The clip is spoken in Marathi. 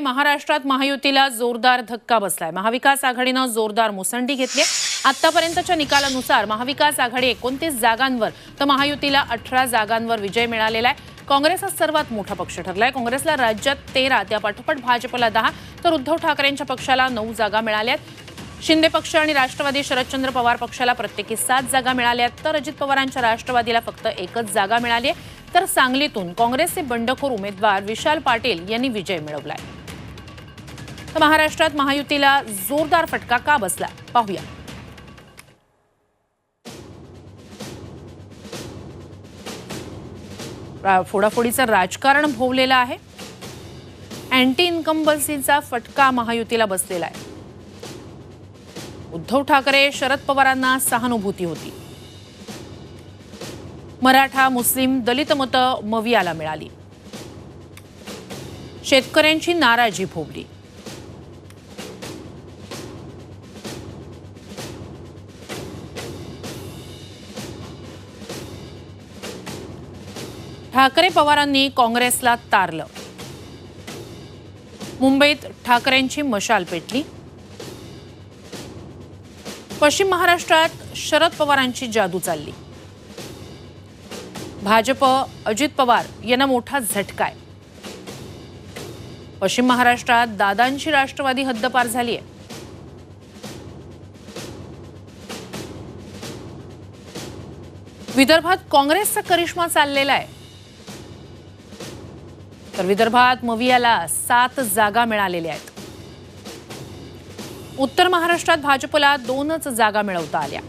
महाराष्ट्रात महायुतीला जोरदार धक्का बसलाय. महाविकास आघाडीनं जोरदार मुसंडी घेतली. आतापर्यंतच्या निकालानुसार महाविकास आघाडी एकोणतीस जागांवर तर महायुतीला अठरा जागांवर विजय मिळालेला आहे. काँग्रेस हा सर्वात मोठा पक्ष ठरलाय. काँग्रेसला राज्यात तेरा त्यापाठोपाठ भाजपला दहा तर उद्धव ठाकरेंच्या पक्षाला नऊ जागा मिळाल्यात शिंदे पक्ष आणि राष्ट्रवादी शरदचंद्र पवार पक्षाला प्रत्येकी सात जागा मिळाल्या तर अजित पवारांच्या राष्ट्रवादीला फक्त एकच जागा मिळाली आहे. तर सांगलीतून काँग्रेसचे बंडखोर उमेदवार विशाल पाटील यांनी विजय मिळवलाय. तर महाराष्ट्रात महायुतीला जोरदार फटका का बसला? पाहूया. रा- फोडाफोडीचं राजकारण भोवलेलं आहे. अँटी इन्कम्बन्सीचा फटका महायुतीला बसलेला आहे. उद्धव ठाकरे शरद पवारांना सहानुभूती होती. मराठा मुस्लिम दलित मतं मवियाला मिळाली. शेतकऱ्यांची नाराजी भोवली. ठाकरे पवारांनी काँग्रेसला तारलं. मुंबईत ठाकरेंची मशाल पेटली पश्चिम महाराष्ट्रात शरद पवारांची जादू चालली. भाजप अजित पवार यांना मोठा झटका आहे. पश्चिम महाराष्ट्रात दादांची राष्ट्रवादी हद्दपार झाली आहे. विदर्भात काँग्रेसचा करिश्मा चाललेला आहे. तर विदर्भात मवियाला सात जागा मिळालेल्या आहेत. उत्तर महाराष्ट्रात भाजपला दोनच जागा मिळवता आल्या.